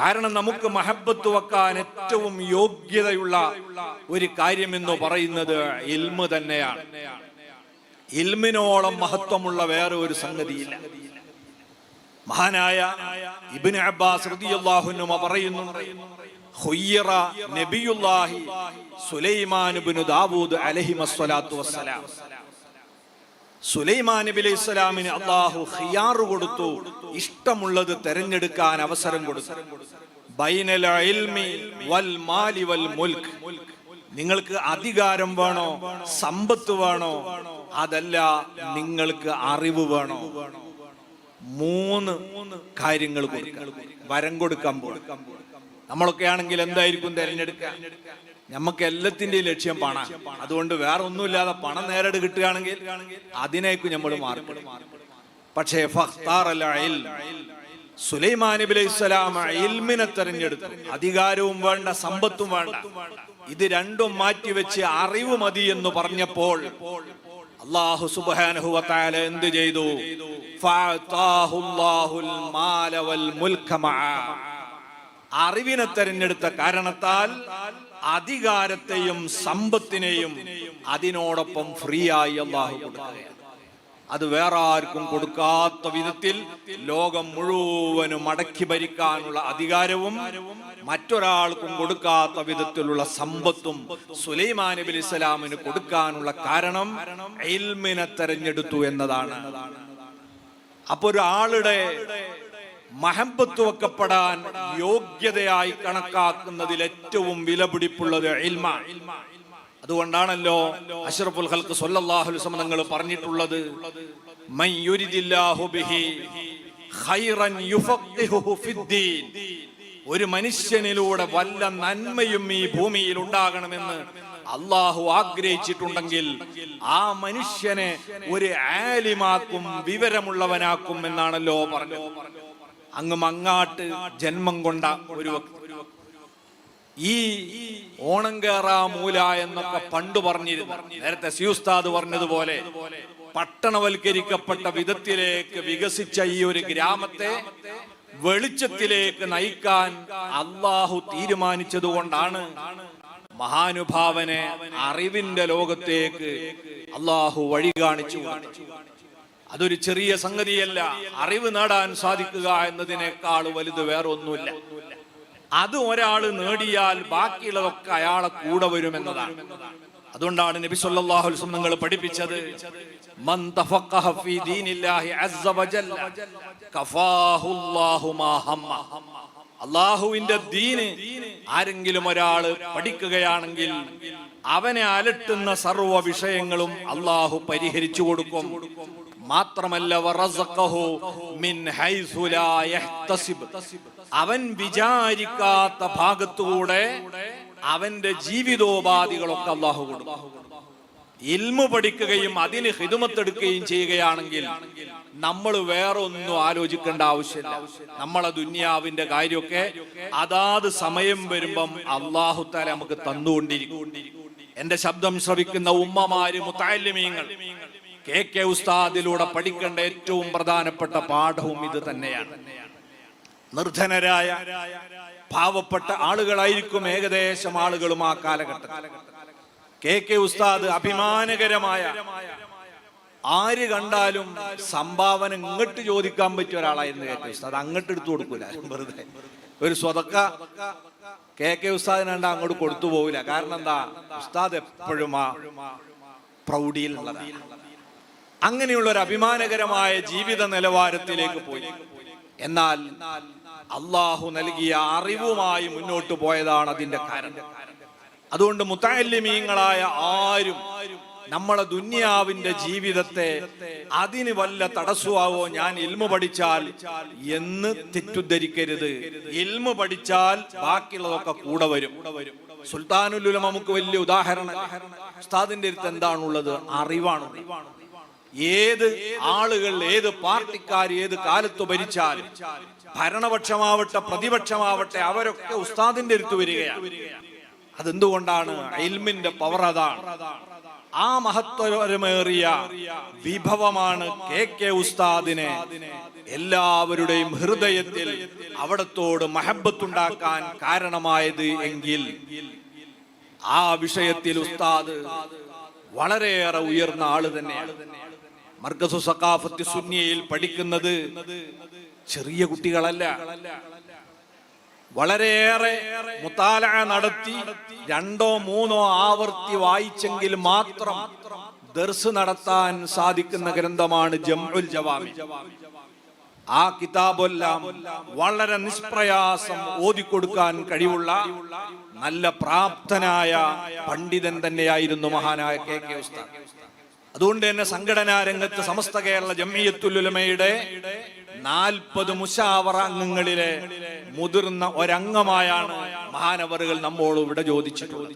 കാരണം നമുക്ക് മഹബത്ത് വെക്കാൻ ഏറ്റവും യോഗ്യതയുള്ള ഒരു കാര്യം എന്ന് പറയുന്നത് ഇൽമ തന്നെയാണ്. ഇൽമിനോളം മഹത്വമുള്ള വേറെ ഒരു സംഗതിയില്ല. മഹാനായ ഇബിൻ അബ്ബാസ് റളിയല്ലാഹുനുമ പറയുന്നുണ്ട് ഖുയ്യിറ നബിയുല്ലാഹി സുലൈമാൻ ഇബ്നു ദാവൂദ് അലൈഹി വസ്സലാത്തു വസ്സലാം. സുലൈമാൻ നബി അലൈഹി സ്വലാമിന് അള്ളാഹു ഖിയാറ് കൊടുത്തു. ഇഷ്ടമുള്ളത് തെരഞ്ഞെടുക്കാൻ അവസരം കൊടുത്തു. ബൈനൽ ഇൽമി വൽ മാലി വൽ നിങ്ങൾക്ക് അധികാരം വേണോ? സമ്പത്ത് വേണോ? അതല്ല നിങ്ങൾക്ക് അറിവ് വേണോ? മൂന്ന് കാര്യങ്ങൾ വരം കൊടുക്കാൻ പോകും നമ്മളൊക്കെ ആണെങ്കിൽ എന്തായിരിക്കും തിരഞ്ഞെടുക്കുക? നമുക്ക് എല്ലാത്തിന്റെയും ലക്ഷ്യം പണം. അതുകൊണ്ട് വേറെ ഒന്നുമില്ലാതെ പണം നേരിട്ട് കിട്ടുകയാണെങ്കിൽ അതിനേക്കും നമ്മൾ മാർക്ക് പക്ഷേ. സുലൈമാൻ നബി അലൈഹി സ്വലാം ഇൽമിനെ തെരഞ്ഞെടുത്തു. അധികാരവും വേണ്ട സമ്പത്തും വേണ്ട. ഇത് രണ്ടും മാറ്റി വെച്ച് അറിവ് മതി എന്ന് പറഞ്ഞപ്പോൾ അള്ളാഹു സുബ്ഹാനഹു വതആല എന്ത് ചെയ്തു? ഫഅതാഹുല്ലാഹുൽ മാല വൽ. അറിവിനെ തെരഞ്ഞെടുത്ത കാരണത്താൽ അധികാരത്തെയും സമ്പത്തിനെയും അതിനോടൊപ്പം ഫ്രീ ആയി അള്ളാഹു കൊടുക്കുകയാണ്. അത് വേറെ ആർക്കും കൊടുക്കാത്ത വിധത്തിൽ ലോകം മുഴുവനും അടക്കി ഭരിക്കാനുള്ള അധികാരവും മറ്റൊരാൾക്കും കൊടുക്കാത്ത വിധത്തിലുള്ള സമ്പത്തും സുലൈമാൻ നബി ഇസ്ലാമിന് കൊടുക്കാനുള്ള കാരണം എൽമിനെ തെരഞ്ഞെടുത്തു എന്നതാണ്. അപ്പൊ ഒരാളുടെ മഹബത്ത് യോഗ്യതയായി കണക്കാക്കുന്നതിൽ ഏറ്റവും വിലപിടിപ്പുള്ളത് അതുകൊണ്ടാണല്ലോ അഷറഫുൽ ഹൽക്ക് അലൈഹി വസല്ലം പറഞ്ഞിട്ടുള്ളത് ഒരു മനുഷ്യനിലൂടെ വല്ല നന്മയും ഈ ഭൂമിയിൽ ഉണ്ടാകണമെന്ന് അള്ളാഹു ആഗ്രഹിച്ചിട്ടുണ്ടെങ്കിൽ ആ മനുഷ്യനെ ഒരു ആലിമാക്കും വിവരമുള്ളവനാക്കും എന്നാണല്ലോ പറഞ്ഞത്. അങ്ങ് മങ്ങാട്ട് ജന്മം കൊണ്ട ഒരു. ഈ ഓണം കേറാ മൂല എന്നൊക്കെ പണ്ട് പറഞ്ഞിരുന്നു നേരത്തെ സിയുസ്താദ് പറഞ്ഞതുപോലെ പട്ടണവൽക്കരിക്കപ്പെട്ട വിധത്തിലേക്ക് വികസിച്ച ഈ ഒരു ഗ്രാമത്തെ വെളിച്ചത്തിലേക്ക് നയിക്കാൻ അള്ളാഹു തീരുമാനിച്ചതുകൊണ്ടാണ് മഹാനുഭാവനെ അറിവിന്റെ ലോകത്തേക്ക് അള്ളാഹു വഴി കാണിച്ചു. അതൊരു ചെറിയ സംഗതിയല്ല. അറിവ് നേടാൻ സാധിക്കുക എന്നതിനേക്കാൾ വലുത് വേറൊന്നുമില്ല. അത് ഒരാൾ നേടിയാൽ ബാക്കിയുള്ളതൊക്കെ അയാളെ കൂടെ വരുമെന്നതാണ് അതുകൊണ്ടാണ് നബി സല്ലല്ലാഹു അലൈഹി വസല്ലം നിങ്ങൾ പഠിപ്പിച്ചത്. മൻ തഫഖഹ ഫീ ദീനില്ലാഹി അസ്സ വജല്ല കഫാഹുല്ലാഹു മാ ഹമ്മ. അള്ളാഹുവിന്റെ ദീന് ആരെങ്കിലും ഒരാൾ പഠിക്കുകയാണെങ്കിൽ അവനെ അലട്ടുന്ന സർവ വിഷയങ്ങളും അള്ളാഹു പരിഹരിച്ചു കൊടുക്കും. മാത്രമല്ല മിൻ അവൻ വിചാരിക്കാത്ത ഭാഗത്തുകൂടെ അവന്റെ ജീവിതോപാധികളൊക്കെ അള്ളാഹു കൊടുക്കും. ഇൽമു പഠിക്കുകയും അതിന് ഹിതുമത്തെടുക്കുകയും ചെയ്യുകയാണെങ്കിൽ നമ്മൾ വേറൊന്നും ആലോചിക്കേണ്ട ആവശ്യമില്ല. നമ്മളെ ദുന്യാവിന്റെ കാര്യമൊക്കെ അതാത് സമയം വരുമ്പം അള്ളാഹു താല നമുക്ക് തന്നുകൊണ്ടിരിക്കും. എന്റെ ശബ്ദം ശ്രവിക്കുന്ന ഉമ്മമാര് മുത്താലിമീങ്ങൾ കെ കെ ഉസ്താദിലൂടെ പഠിക്കേണ്ട ഏറ്റവും പ്രധാനപ്പെട്ട പാഠവും ഇത് തന്നെയാണ്. നിർധനരായ പാവപ്പെട്ട ആളുകളായിരിക്കും ഏകദേശം ആളുകളും ആ കാലഘട്ടത്തിൽ. കെ കെ ഉസ്താദ് അഭിമാനകരമായ ആര് കണ്ടാലും സംഭാവന ഇങ്ങോട്ട് ചോദിക്കാൻ പറ്റിയ ഒരാളായിരുന്നു കെ കെ ഉസ്താദ്. അങ്ങോട്ട് എടുത്തു കൊടുക്കൂല. വെറുതെ. ഒരു സ്വതക്ക കെ കെ ഉസ്താദിനാണ്ട് അങ്ങോട്ട് കൊടുത്തു പോവില്ല. കാരണം എന്താ? ഉസ്താദ് എപ്പോഴും ആ പ്രൗഢിയിൽ ഉള്ളതാണ്. അങ്ങനെയുള്ള ഒരു അഭിമാനകരമായ ജീവിത നിലവാരത്തിലേക്ക് പോയി. എന്നാൽ അള്ളാഹു നൽകിയ അറിവുമായി മുന്നോട്ട് പോയതാണ് അതിന്റെ കാരണം. അതുകൊണ്ട് മുത്താലിമീങ്ങളായ ആരും നമ്മളെ ദുന്യാവിന്റെ ജീവിതത്തെ അതിന് വല്ല തടസ്സമാവോ ഞാൻ ഇൽമു പഠിച്ചാൽ എന്ന് തെറ്റുദ്ധരിക്കരുത്. ഇൽമു പഠിച്ചാൽ ബാക്കിയുള്ളതൊക്കെ കൂടെ വരും. സുൽത്താനുലുലമ നമുക്ക് വലിയ ഉദാഹരണം. ഉസ്താദിന്റെ അടുത്ത് എന്താണുള്ളത്? അറിവാണുള്ളത് ഏത് ആളുകൾ ഏത് പാർട്ടിക്കാർ ഏത് കാലത്ത് ഭരിച്ചാലും ഭരണപക്ഷമാവട്ടെ പ്രതിപക്ഷമാവട്ടെ അവരൊക്കെ ഉസ്താദിന്റെ അടുത്ത് വരികയാണ്. അതെന്തുകൊണ്ടാണ്? ഇൽമിന്റെ പവർ അതാണ്. ആ മഹത്വരമേറിയ വിഭവമാണ് കെ കെ ഉസ്താദിനെ എല്ലാവരുടെയും ഹൃദയത്തിൽ അവിടത്തോട് മഹബത്തുണ്ടാക്കാൻ കാരണമായത് എങ്കിൽ ആ വിഷയത്തിൽ ഉസ്താദ് വളരെയേറെ ഉയർന്ന ആൾ തന്നെയാണ്. മർക്കസു സക്കാഫത്ത് സുന്നിയയിൽ പഠിക്കുന്നത് ചെറിയ കുട്ടികളല്ല. വളരെയേറെ മുത്താല നടത്തി രണ്ടോ മൂന്നോ ആവർത്തി വായിച്ചെങ്കിൽ മാത്രം ദർസ് നടത്താൻ സാധിക്കുന്ന ഗ്രന്ഥമാണ് ജംഉൽ ജവാമി. ആ കിതാബെല്ലാം വളരെ നിഷ്പ്രയാസം ഓതിക്കൊടുക്കാൻ കഴിവുള്ള നല്ല പ്രാപ്തനായ പണ്ഡിതൻ തന്നെയായിരുന്നു മഹാനായ കെ കെ ഉസ്താദ്. അതുകൊണ്ട് തന്നെ സംഘടനാ രംഗത്ത് സമസ്ത കേരള ജമ്മിയത്തുലുലമയുടെ നാൽപ്പത് മുഷാവറ അംഗങ്ങളിലെ മുതിർന്ന ഒരംഗമായാണ് മഹാനവറുകൾ നമ്മോട് ഇവിടെ ചോദിച്ചിട്ടുള്ളത്.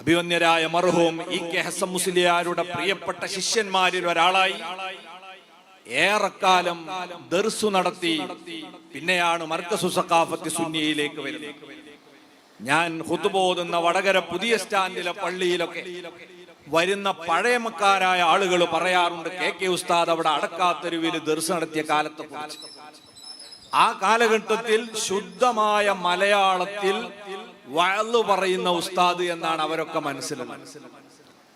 അഭിമന്യരായ മർഹൂം ഇ കെ ഹസൻ മുസ്ലിയാരുടെ പ്രിയപ്പെട്ട ശിഷ്യന്മാരിൽ ഒരാളായി ഏറെക്കാലം ദർസു നടത്തി പിന്നെയാണ് മർക്കസു സക്കാഫത്ത് സുന്നിയിലേക്ക് വരുന്നത്. ഞാൻ ഹുത്തുബോധുന്ന വടകര പുതിയ സ്റ്റാൻഡിലെ പള്ളിയിലൊക്കെ വരുന്ന പഴയമക്കാരായ ആളുകൾ പറയാറുണ്ട് കെ. കെ. ഉസ്താദ് അവിടെ അടക്കാത്തെരുവിൽ ദർശനം നടത്തിയ കാലത്തെ ആ കാലഘട്ടത്തിൽ ശുദ്ധമായ മലയാളത്തിൽ വയലു പറയുന്ന ഉസ്താദ് എന്നാണ് അവരൊക്കെ മനസ്സിലാക്കുന്നത്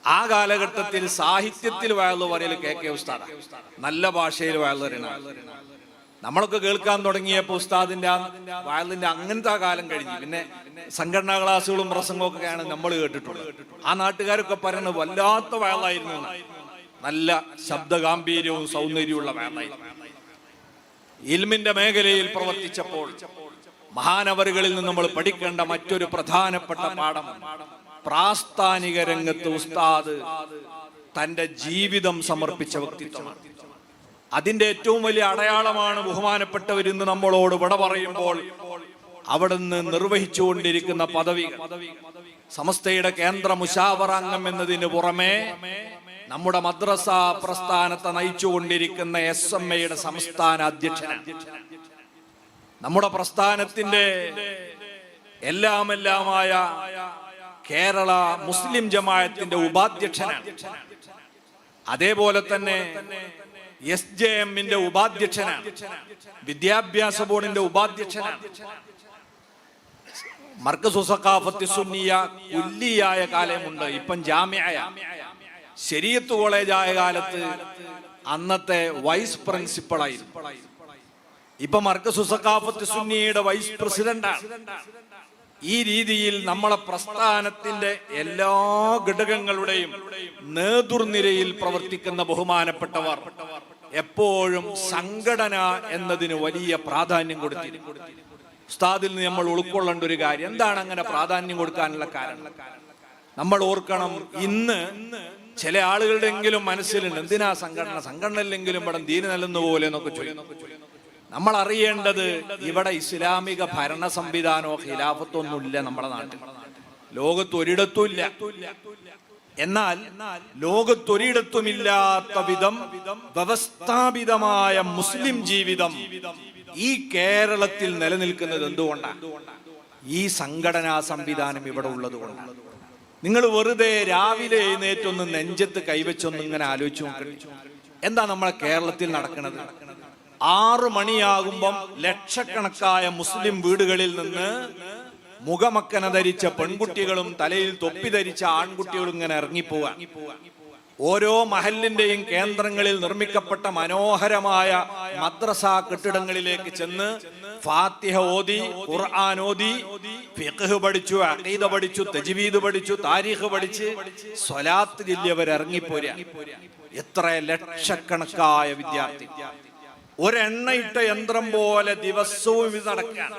ആ കാലഘട്ടത്തിൽ സാഹിത്യത്തിൽ വയലു പറയൽ കെ. കെ. ഉസ്താദ്. നല്ല ഭാഷയിൽ പറയുന്ന നമ്മളൊക്കെ കേൾക്കാൻ തുടങ്ങിയപ്പോൾ ഉസ്താദിന്റെ വയലിന്റെ അങ്ങനത്തെ കാലം കഴിഞ്ഞു. പിന്നെ സംഘടനാ ക്ലാസ്സുകളും പ്രസംഗവും ഒക്കെയാണ് നമ്മൾ കേട്ടിട്ടുള്ളത്. ആ നാട്ടുകാരൊക്കെ പറയുന്നത് വല്ലാത്ത വയലായിരുന്നു നല്ല നല്ല ശബ്ദഗാംഭീര്യവും സൗന്ദര്യമുള്ള വയലായിരുന്നു. ഇൽമിന്റെ മേഖലയിൽ പ്രവർത്തിച്ചപ്പോൾ മഹാനവറുകളിൽ നിന്ന് നമ്മൾ പഠിക്കേണ്ട മറ്റൊരു പ്രധാനപ്പെട്ട പാഠം പ്രാസ്ഥാനിക രംഗത്ത് ഉസ്താദ് തന്റെ ജീവിതം സമർപ്പിച്ച വ്യക്തിത്വമാണ്. അതിന്റെ ഏറ്റവും വലിയ അടയാളമാണ് ബഹുമാനപ്പെട്ടവർ ഇന്ന് നമ്മളോട് വിട പറയുമ്പോൾ അവിടുന്ന് നിർവഹിച്ചുകൊണ്ടിരിക്കുന്ന പദവി സമസ്തയുടെ കേന്ദ്ര മുഷാവറാംഗം എന്നതിന് പുറമെ നമ്മുടെ മദ്രസ പ്രസ്ഥാനത്തെ നയിച്ചുകൊണ്ടിരിക്കുന്ന എസ് എം എയുടെ സംസ്ഥാന അധ്യക്ഷനാണ്. നമ്മുടെ പ്രസ്ഥാനത്തിന്റെ എല്ലാമെല്ലാമായ കേരള മുസ്ലിം ജമായത്തിന്റെ ഉപാധ്യക്ഷനാണ്. അതേപോലെ തന്നെ എസ് ജെ എമ്മിന്റെ ഉപാധ്യക്ഷനാണ്. വിദ്യാഭ്യാസ ബോർഡിന്റെ ഉപാധ്യക്ഷനാണ്. മർക്കസു സഖാഫത്ത് സുന്നിയ കുല്ലിയായ കാലമുണ്ട്. ഇപ്പം ജാമ്യായ. ശരീഅത്ത് കോളേജായ കാലത്ത് അന്നത്തെ വൈസ് പ്രിൻസിപ്പളായിരുന്നു ഇപ്പൊ മർക്കസു സഖാഫത്ത് സുന്നിയുടെ വൈസ് പ്രസിഡന്റാണ് ഈ രീതിയിൽ നമ്മളെ പ്രസ്ഥാനത്തിന്റെ എല്ലാ ഘടകങ്ങളുടെയും നേതൃനിരയിൽ പ്രവർത്തിക്കുന്ന ബഹുമാനപ്പെട്ടവർ. എപ്പോഴും സംഘടന എന്നതിന് വലിയ പ്രാധാന്യം കൊടുത്തിരുന്നു. ഉസ്താദിൽ നിന്ന് നമ്മൾ ഉൾക്കൊള്ളേണ്ട ഒരു കാര്യം എന്താണ് അങ്ങനെ പ്രാധാന്യം കൊടുക്കാനുള്ള കാരണം? നമ്മൾ ഓർക്കണം ഇന്ന് ചില ആളുകളുടെ എങ്കിലും മനസ്സിലുണ്ട് എന്തിനാ സംഘടന? സംഘടന ഇല്ലെങ്കിലും ഇവിടെ ദീന നൽകുന്ന പോലെ എന്നൊക്കെ ചോദിക്കും. നമ്മൾ അറിയേണ്ടത് ഇവിടെ ഇസ്ലാമിക ഭരണ സംവിധാനമോ ഖിലാഫത്തോ ഒന്നുമില്ല നമ്മുടെ നാട്ടിൽ. ലോകത്ത് ഒരിടത്തും ഇല്ല. എന്നാൽ ലോകത്തൊരിടത്തുമില്ലാത്ത വിധം വ്യവസ്ഥാപിതമായ മുസ്ലിം ജീവിതം ഈ കേരളത്തിൽ നിലനിൽക്കുന്നത് എന്തുകൊണ്ടാണ് ഈ സംഘടനാ സംവിധാനം ഇവിടെ ഉള്ളത് നിങ്ങൾ വെറുതെ രാവിലെ എഴുന്നേറ്റൊന്ന് നെഞ്ചത്ത് കൈവച്ചൊന്ന് ഇങ്ങനെ ആലോചിച്ചു നോക്കണം എന്താ നമ്മളെ കേരളത്തിൽ നടക്കുന്നത്? ആറു മണിയാകുമ്പം ലക്ഷക്കണക്കായ മുസ്ലിം വീടുകളിൽ നിന്ന് മുഖമക്കന ധരിച്ച പെൺകുട്ടികളും തലയിൽ തൊപ്പി ധരിച്ച ആൺകുട്ടികളും ഇങ്ങനെ ഇറങ്ങിപ്പോവാൻ. ഓരോ മഹലിന്റെയും കേന്ദ്രങ്ങളിൽ നിർമ്മിക്കപ്പെട്ട മനോഹരമായ മദ്രസ കെട്ടിടങ്ങളിലേക്ക് ചെന്ന് ഫാത്തിഹ ഓതി ഖുർആൻ ഓതി ഫിഖ് പഠിച്ചു അഖീദ പഠിച്ചു തജ്വീദ് പഠിച്ചു താരീഖ് പഠിച്ച് സ്വലാത്ത് ജില്ലവർ ഇറങ്ങിപ്പോരാ. എത്ര ലക്ഷക്കണക്കായ വിദ്യാർത്ഥി. ഒരെണ്ണയിട്ട യന്ത്രം പോലെ ദിവസവും ഇത് നടക്കാൻ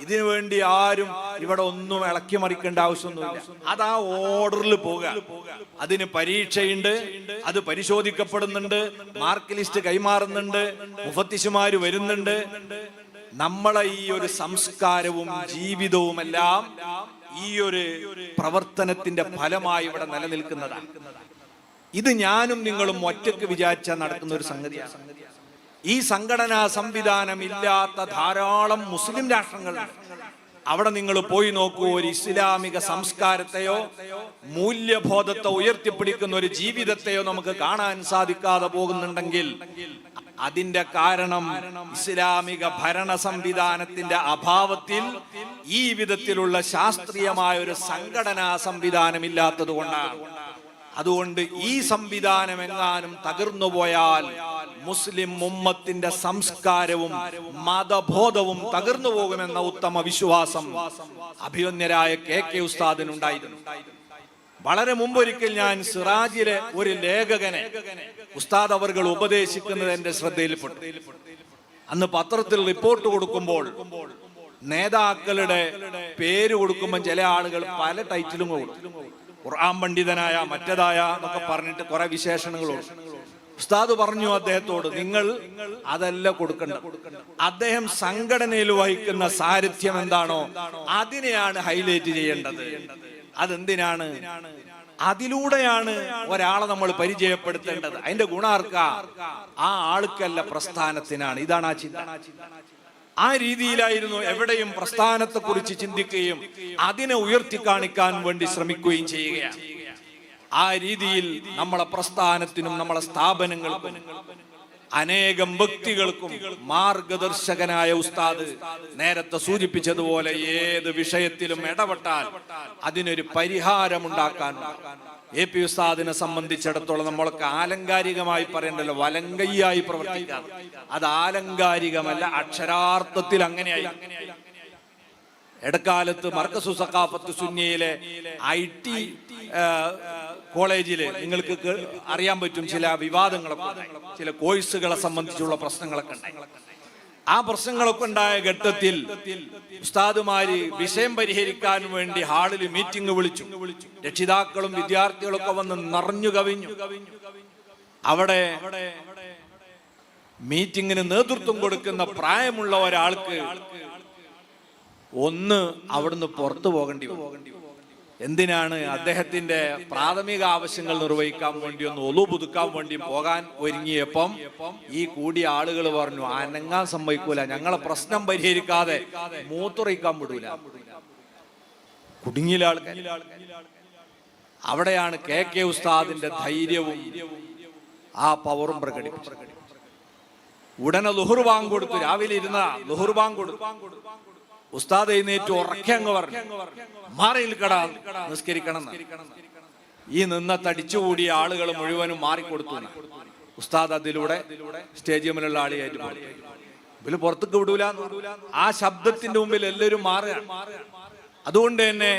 ഇതിനു വേണ്ടി ആരും ഇവിടെ ഒന്നും ഇളക്കി മറിക്കേണ്ട ആവശ്യമൊന്നുമില്ല. അത് ആ ഓർഡറിൽ പോകുക അതിന് പരീക്ഷയുണ്ട് അത് പരിശോധിക്കപ്പെടുന്നുണ്ട് മാർക്ക് ലിസ്റ്റ് കൈമാറുന്നുണ്ട് മുഫത്തിശുമാര് വരുന്നുണ്ട്. നമ്മളെ ഈ ഒരു സംസ്കാരവും ജീവിതവും എല്ലാം ഈ ഒരു പ്രവർത്തനത്തിന്റെ ഫലമായി ഇവിടെ നിലനിൽക്കുന്നതാണ്. ഇത് ഞാനും നിങ്ങളും ഒറ്റയ്ക്ക് വിചാരിച്ചാൽ നടക്കുന്ന ഒരു സംഗതിയാണ്. ഈ സംഘടനാ സംവിധാനമില്ലാത്ത ധാരാളം മുസ്ലിം രാഷ്ട്രങ്ങൾ. അവിടെ നിങ്ങൾ പോയി നോക്കൂ ഒരു ഇസ്ലാമിക സംസ്കാരത്തെയോ മൂല്യബോധത്തെ ഉയർത്തിപ്പിടിക്കുന്ന ഒരു ജീവിതത്തെയോ നമുക്ക് കാണാൻ സാധിക്കാതെ പോകുന്നുണ്ടെങ്കിൽ അതിന്റെ കാരണം ഇസ്ലാമിക ഭരണ സംവിധാനത്തിന്റെ അഭാവത്തിൽ ഈ വിധത്തിലുള്ള ശാസ്ത്രീയമായ ഒരു സംഘടനാ സംവിധാനം ഇല്ലാത്തത് കൊണ്ടാണ്. അതുകൊണ്ട് ഈ സംവിധാനം എങ്ങാനും തകർന്നു പോയാൽ മുസ്ലിം ഉമ്മത്തിന്റെ സംസ്കാരവും മതബോധവും തകർന്നു പോകുമെന്ന ഉത്തമ വിശ്വാസം അഭിമന്യരായ കെ കെ ഉസ്താദിനുണ്ടായിരുന്നു. വളരെ മുമ്പൊരിക്കൽ ഞാൻ സിറാജിലെ ഒരു ലേഖകനെ ഉസ്താദ് അവർ ഉപദേശിക്കുന്നത് എന്റെ ശ്രദ്ധയിൽപ്പെട്ടു. അന്ന് പത്രത്തിൽ റിപ്പോർട്ട് കൊടുക്കുമ്പോൾ നേതാക്കളുടെ പേര് കൊടുക്കുമ്പോൾ ചില ആളുകൾ പല ടൈറ്റിലും കൊടുക്കും ഖുർആൻ പണ്ഡിതനായ മറ്റേതായ എന്നൊക്കെ പറഞ്ഞിട്ട് കുറെ വിശേഷണങ്ങളുണ്ട്. ഉസ്താദ് പറഞ്ഞു അദ്ദേഹത്തോട് നിങ്ങൾ അതല്ല കൊടുക്കണ്ട അദ്ദേഹം സംഘടനയിൽ വഹിക്കുന്ന സാരഥ്യം എന്താണോ അതിനെയാണ് ഹൈലൈറ്റ് ചെയ്യേണ്ടത്. അതെന്തിനാണ്? അതിലൂടെയാണ് ഒരാളെ നമ്മൾ പരിചയപ്പെടുത്തേണ്ടത്. അതിന്റെ ഗുണാർക്ക? ആ ആൾക്കല്ല പ്രസ്ഥാനത്തിനാണ്. ഇതാണ് ആ ചിന്ത. ആ രീതിയിലായിരുന്നു എവിടെയും പ്രസ്ഥാനത്തെ കുറിച്ച് ചിന്തിക്കുകയും അതിനെ ഉയർത്തി കാണിക്കാൻ വേണ്ടി ശ്രമിക്കുകയും ചെയ്യുകയാണ്. ആ രീതിയിൽ നമ്മളെ പ്രസ്ഥാനത്തിനും നമ്മളെ സ്ഥാപനങ്ങൾക്കും അനേകം വ്യക്തികൾക്കും മാർഗദർശകനായ ഉസ്താദ് നേരത്തെ സൂചിപ്പിച്ചതുപോലെ ഏത് വിഷയത്തിലും ഇടപെട്ടാൽ അതിനൊരു പരിഹാരമുണ്ടാക്കാനുണ്ട് എ പി ഉസ്താദിനെ സംബന്ധിച്ചിടത്തോളം നമ്മളൊക്കെ ആലങ്കാരികമായി പറയണ്ടല്ലോ വലങ്കയ്യായി പ്രവർത്തിക്കാം അത് ആലങ്കാരികമല്ല അക്ഷരാർത്ഥത്തിൽ അങ്ങനെയായി. ഇടക്കാലത്ത് മർക്കസു സക്കാഫത്ത് സുന്നിയിലെ ഐ ടി കോളേജിൽ നിങ്ങൾക്ക് അറിയാൻ പറ്റും ചില വിവാദങ്ങളൊക്കെ. ചില കോഴ്സുകളെ സംബന്ധിച്ചുള്ള പ്രശ്നങ്ങളൊക്കെ ഉണ്ടായി. ആ പ്രശ്നങ്ങളൊക്കെ ഉണ്ടായ ഘട്ടത്തിൽ ഉസ്താദുമാര് വിഷയം പരിഹരിക്കാൻ വേണ്ടി ഹാളിൽ മീറ്റിംഗ് വിളിച്ചു. രക്ഷിതാക്കളും വിദ്യാർത്ഥികളൊക്കെ വന്ന് നിറഞ്ഞു കവിഞ്ഞു. അവിടെ മീറ്റിംഗിന് നേതൃത്വം കൊടുക്കുന്ന പ്രായമുള്ള ഒരാൾക്ക് ഒന്ന് അവിടുന്ന് പുറത്തു പോകേണ്ടി വന്നു. എന്തിനാണ് അദ്ദേഹത്തിന്റെ പ്രാഥമിക ആവശ്യങ്ങൾ നിർവഹിക്കാൻ വേണ്ടി ഒന്ന് ഒലു പുതുക്കാൻ വേണ്ടി പോകാൻ ഒരുങ്ങിയപ്പം ഈ കൂടിയ ആളുകൾ പറഞ്ഞു അനങ്ങാൻ സമ്മതിക്കൂല ഞങ്ങളെ പ്രശ്നം പരിഹരിക്കാതെ മൂത്തുറയിക്കാൻ വിടൂല. കുടുങ്ങിയ അവിടെയാണ് കെ കെ ഉസ്താദിന്റെ ധൈര്യവും ആ പവറും പ്രകടിപ്പിച്ചത്. ഉടനെ ലുഹുർ വാങ്ങ് കൊടുത്തു രാവിലെ ഇരുന്ന ലുഹുർ വാങ്ങ് കൊടുത്തു. ഉസ്താദ് എഴുന്നേറ്റ് ഉറക്കെ അങ്ങ് പറഞ്ഞു. മാറി നിൽക്കടാ നിസ്കരിക്കണം ഈ നിന്ന തടിച്ചുകൂടിയ ആളുകൾ മുഴുവനും മാറിക്കൊടുത്തു. ഉസ്താദ് അതിലൂടെ സ്റ്റേഡിയമിലുള്ള ആളിയായിട്ട് ഇവർ പുറത്തേക്ക് വിടൂല ആ ശബ്ദത്തിന്റെ മുമ്പിൽ എല്ലാവരും മാറുകയാണ്. അതുകൊണ്ട് തന്നെ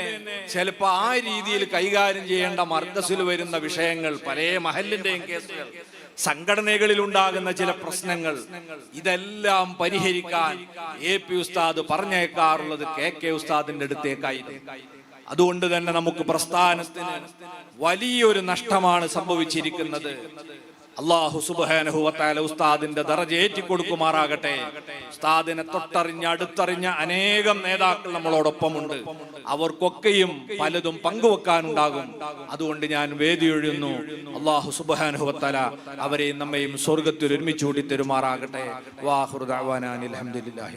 ചിലപ്പോ ആ രീതിയിൽ കൈകാര്യം ചെയ്യേണ്ട മർദ്ദസിൽ വരുന്ന വിഷയങ്ങൾ പല മഹലിന്റെയും കേസുകൾ സംഘടനകളിൽ ഉണ്ടാകുന്ന ചില പ്രശ്നങ്ങൾ ഇതെല്ലാം പരിഹരിക്കാൻ എ പി ഉസ്താദ് പറഞ്ഞേക്കാറുള്ളത് കെ കെ ഉസ്താദിന്റെ അടുത്തേക്കായിരുന്നു. അതുകൊണ്ട് തന്നെ നമുക്ക് പ്രസ്ഥാനത്തിന് വലിയൊരു നഷ്ടമാണ് സംഭവിച്ചിരിക്കുന്നത്. അള്ളാഹു സുബാനഹുവത്താല ഉസ്താദിന്റെ ദറജേറ്റി കൊടുക്കുമാറാകട്ടെ. ഉസ്താദിനെ തൊട്ടറിഞ്ഞ അടുത്തറിഞ്ഞ അനേകം നേതാക്കൾ നമ്മളോടൊപ്പമുണ്ട്. അവർക്കൊക്കെയും പലതും പങ്കുവെക്കാനുണ്ടാകും. അതുകൊണ്ട് ഞാൻ വേദി ഒഴിയുന്നു അള്ളാഹു സുബാനഹുവത്താല അവരെയും നമ്മയും സ്വർഗത്തിൽ ഒരുമിച്ച് കൂടി തരുമാറാകട്ടെ. വാഹുർ അലഹമുല്ലാഹി